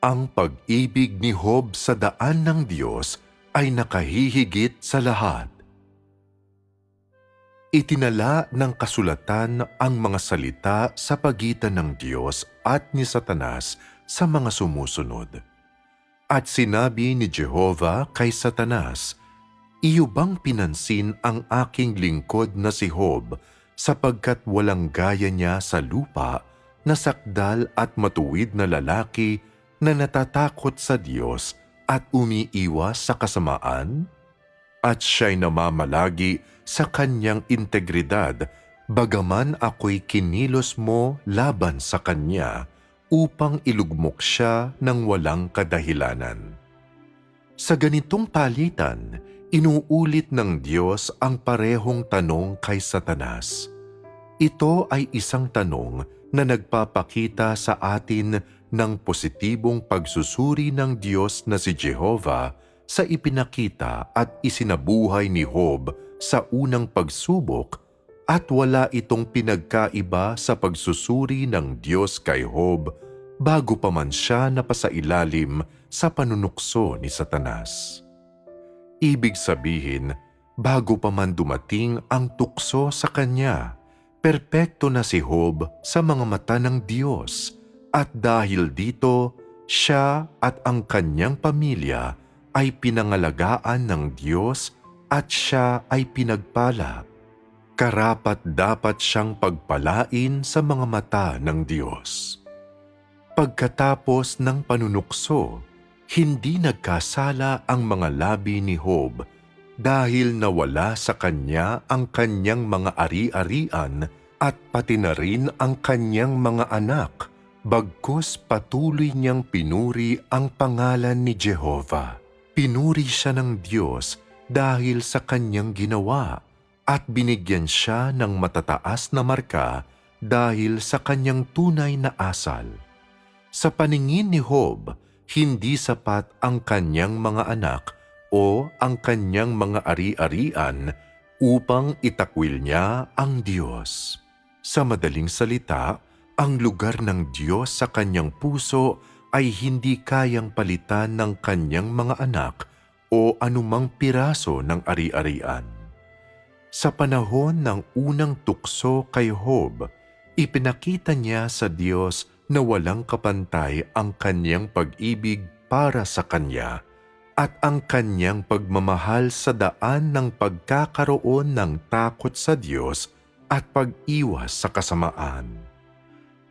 Ang pag-ibig ni Job sa daan ng Diyos ay nakahihigit sa lahat. Itinala ng kasulatan ang mga salita sa pagitan ng Diyos at ni Satanas sa mga sumusunod. At sinabi ni Jehova kay Satanas, Iyo bang pinansin ang aking lingkod na si Job sapagkat walang gaya niya sa lupa na sakdal at matuwid na lalaki na natatakot sa Diyos at umiiwas sa kasamaan? At siya'y namamalagi sa kanyang integridad bagaman ako'y kinilos mo laban sa kanya upang ilugmok siya ng walang kadahilanan. Sa ganitong palitan, inuulit ng Diyos ang parehong tanong kay Satanas. Ito ay isang tanong na nagpapakita sa atin ng positibong pagsusuri ng Diyos na si Jehovah sa ipinakita at isinabuhay ni Job sa unang pagsubok at wala itong pinagkaiba sa pagsusuri ng Diyos kay Job bago pa man siya napasailalim sa panunukso ni Satanas. Ibig sabihin, bago pa man dumating ang tukso sa kanya, perpekto na si Job sa mga mata ng Diyos at dahil dito, siya at ang kanyang pamilya ay pinangalagaan ng Diyos at siya ay pinagpala. Karapat dapat siyang pagpalain sa mga mata ng Diyos. Pagkatapos ng panunukso, hindi nagkasala ang mga labi ni Job dahil nawala sa kanya ang kanyang mga ari-arian at pati na rin ang kanyang mga anak, bagkus patuloy niyang pinuri ang pangalan ni Jehovah. Pinuri siya ng Diyos dahil sa kanyang ginawa at binigyan siya ng matataas na marka dahil sa kanyang tunay na asal. Sa paningin ni Job, hindi sapat ang kanyang mga anak o ang kanyang mga ari-arian upang itakwil niya ang Diyos. Sa madaling salita, ang lugar ng Diyos sa kanyang puso ay hindi kayang palitan ng kanyang mga anak o anumang piraso ng ari-arian. Sa panahon ng unang tukso kay Job, ipinakita niya sa Diyos na walang kapantay ang kanyang pag-ibig para sa kanya at ang kanyang pagmamahal sa daan ng pagkakaroon ng takot sa Diyos at pag-iwas sa kasamaan.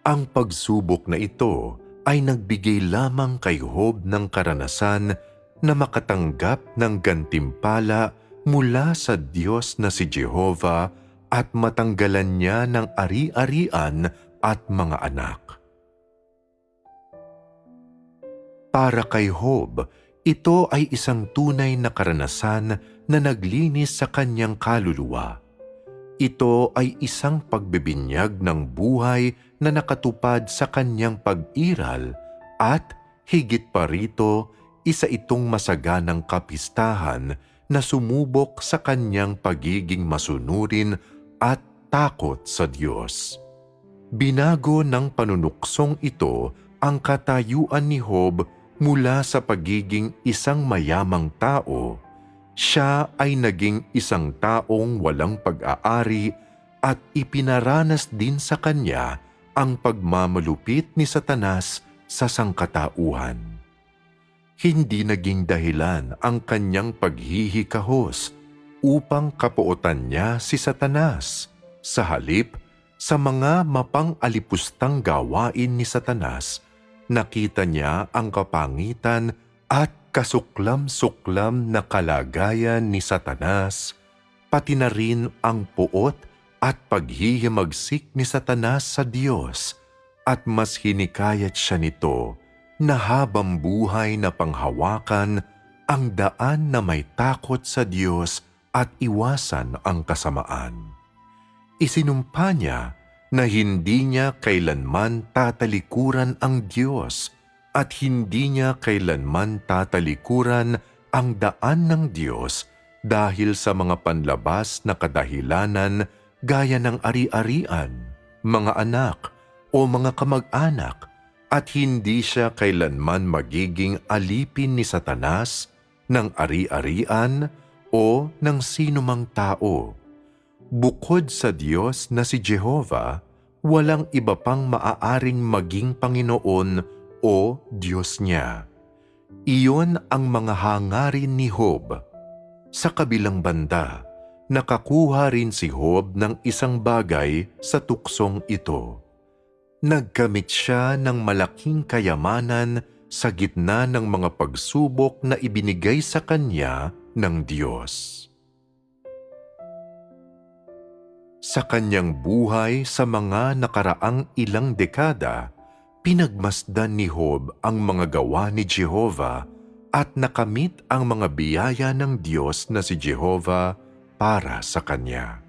Ang pagsubok na ito ay nagbigay lamang kay Job ng karanasan na makatanggap ng gantimpala mula sa Diyos na si Jehovah at matanggalan niya ng ari-arian at mga anak. Para kay Job, ito ay isang tunay na karanasan na naglinis sa kanyang kaluluwa. Ito ay isang pagbibinyag ng buhay na nakatupad sa kanyang pag-iral at higit pa rito, isa itong masaganang kapistahan na sumubok sa kanyang pagiging masunurin at takot sa Diyos. Binago ng panunuksong ito ang katayuan ni Job mula sa pagiging isang mayamang tao. Siya ay naging isang taong walang pag-aari at ipinaranas din sa kanya ang pagmamalupit ni Satanas sa sangkatauhan. Hindi naging dahilan ang kanyang paghihikahos upang kapuotan niya si Satanas. Sa halip, sa mga mapang-alipustang gawain ni Satanas, nakita niya ang kapangitan at kasuklam-suklam na kalagayan ni Satanas, pati na rin ang puot at paghihimagsik ni Satanas sa Diyos at mas hinikayat siya nito na habang buhay na panghawakan ang daan na may takot sa Diyos at iwasan ang kasamaan. Isinumpa niya na hindi niya kailanman tatalikuran ang Diyos at hindi niya kailanman tatalikuran ang daan ng Diyos dahil sa mga panlabas na kadahilanan gaya ng ari-arian, mga anak o mga kamag-anak at hindi siya kailanman magiging alipin ni Satanas ng ari-arian o ng sinumang tao. Bukod sa Diyos na si Jehovah, walang iba pang maaaring maging Panginoon o Diyos niya. Iyon ang mga hangarin ni Job. Sa kabilang banda, nakakuha rin si Job ng isang bagay sa tuksong ito. Nagkamit siya ng malaking kayamanan sa gitna ng mga pagsubok na ibinigay sa kanya ng Diyos. Sa kanyang buhay sa mga nakaraang ilang dekada, pinagmasdan ni Job ang mga gawa ni Jehovah at nakamit ang mga biyaya ng Diyos na si Jehovah para sa kanya.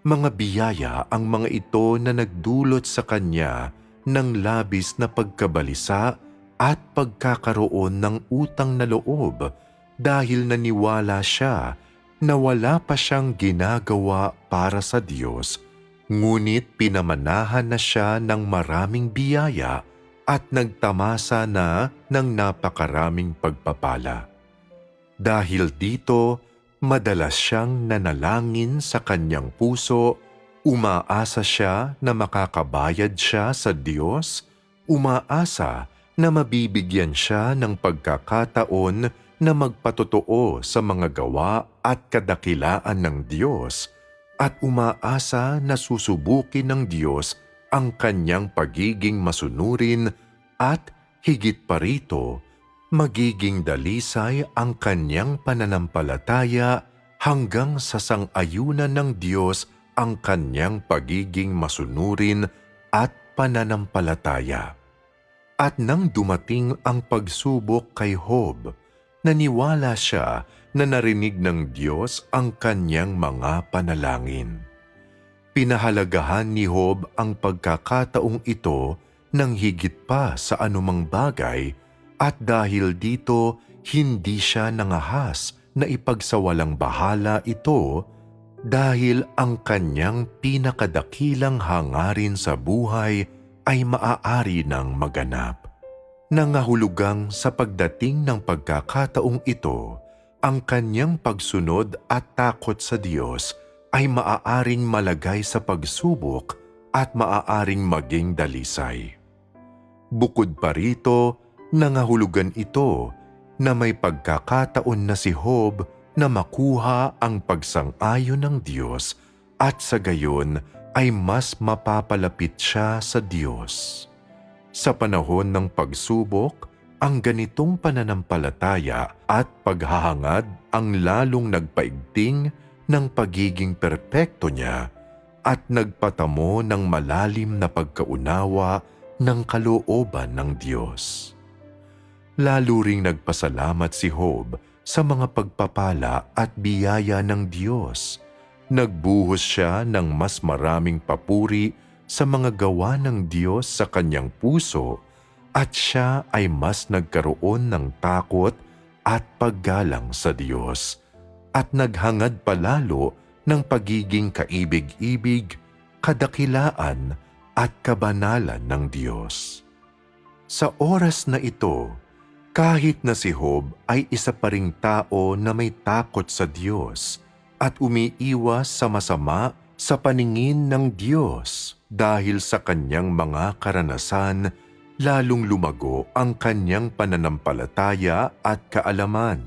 Mga biyaya ang mga ito na nagdulot sa kanya ng labis na pagkabalisa at pagkakaroon ng utang na loob dahil naniwala siya na wala pa siyang ginagawa para sa Diyos, ngunit pinamanahan na siya ng maraming biyaya at nagtamasa na ng napakaraming pagpapala. Dahil dito, madalas siyang nanalangin sa kanyang puso, umaasa siya na makakabayad siya sa Diyos, umaasa na mabibigyan siya ng pagkakataon na magpatotoo sa mga gawa at kadakilaan ng Diyos at umaasa na susubukin ng Diyos ang kanyang pagiging masunurin at higit pa rito, magiging dalisay ang kanyang pananampalataya hanggang sa sangayunan ng Diyos ang kanyang pagiging masunurin at pananampalataya. At nang dumating ang pagsubok kay Job, naniwala siya na narinig ng Diyos ang kanyang mga panalangin. Pinahalagahan ni Job ang pagkakataong ito ng higit pa sa anumang bagay at dahil dito hindi siya nangahas na ipagsawalang bahala ito dahil ang kanyang pinakadakilang hangarin sa buhay ay maaari ng maganap. Nangahulugang sa pagdating ng pagkakataong ito, ang kanyang pagsunod at takot sa Diyos ay maaaring malagay sa pagsubok at maaaring maging dalisay. Bukod pa rito, nangahulugan ito na may pagkakataon na si Job na makuha ang pagsang-ayon ng Diyos at sa gayon ay mas mapapalapit siya sa Diyos. Sa panahon ng pagsubok, ang ganitong pananampalataya at paghahangad ang lalong nagpaigting ng pagiging perpekto niya at nagpatamo ng malalim na pagkaunawa ng kalooban ng Diyos. Lalo ring nagpasalamat si Job sa mga pagpapala at biyaya ng Diyos nagbuhos siya ng mas maraming papuri sa mga gawa ng Diyos sa kanyang puso at siya ay mas nagkaroon ng takot at paggalang sa Diyos at naghangad palalo ng pagiging kaibig-ibig, kadakilaan at kabanalan ng Diyos. Sa oras na ito, kahit na si Job ay isa pa ring tao na may takot sa Diyos, at umiiwas sa masama sa paningin ng Diyos dahil sa kanyang mga karanasan, lalong lumago ang kanyang pananampalataya at kaalaman.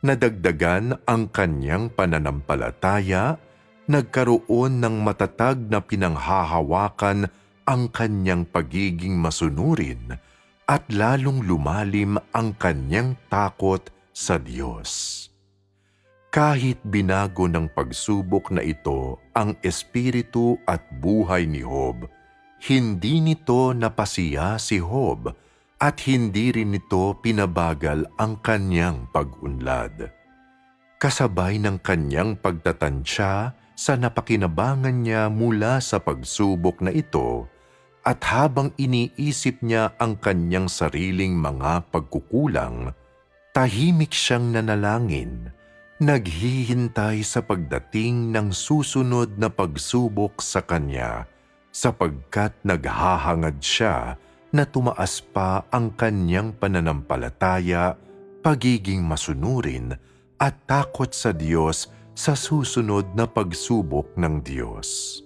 Nadagdagan ang kanyang pananampalataya, nagkaroon ng matatag na pinanghahawakan ang kanyang pagiging masunurin at lalong lumalim ang kanyang takot sa Diyos. Kahit binago ng pagsubok na ito ang espiritu at buhay ni Job, hindi nito napasiya si Job at hindi rin nito pinabagal ang kanyang pag-unlad. Kasabay ng kanyang pagtatansya sa napakinabangan niya mula sa pagsubok na ito at habang iniisip niya ang kanyang sariling mga pagkukulang, tahimik siyang nanalangin naghihintay sa pagdating ng susunod na pagsubok sa kanya sapagkat naghahangad siya na tumaas pa ang kanyang pananampalataya, pagiging masunurin at takot sa Diyos sa susunod na pagsubok ng Diyos.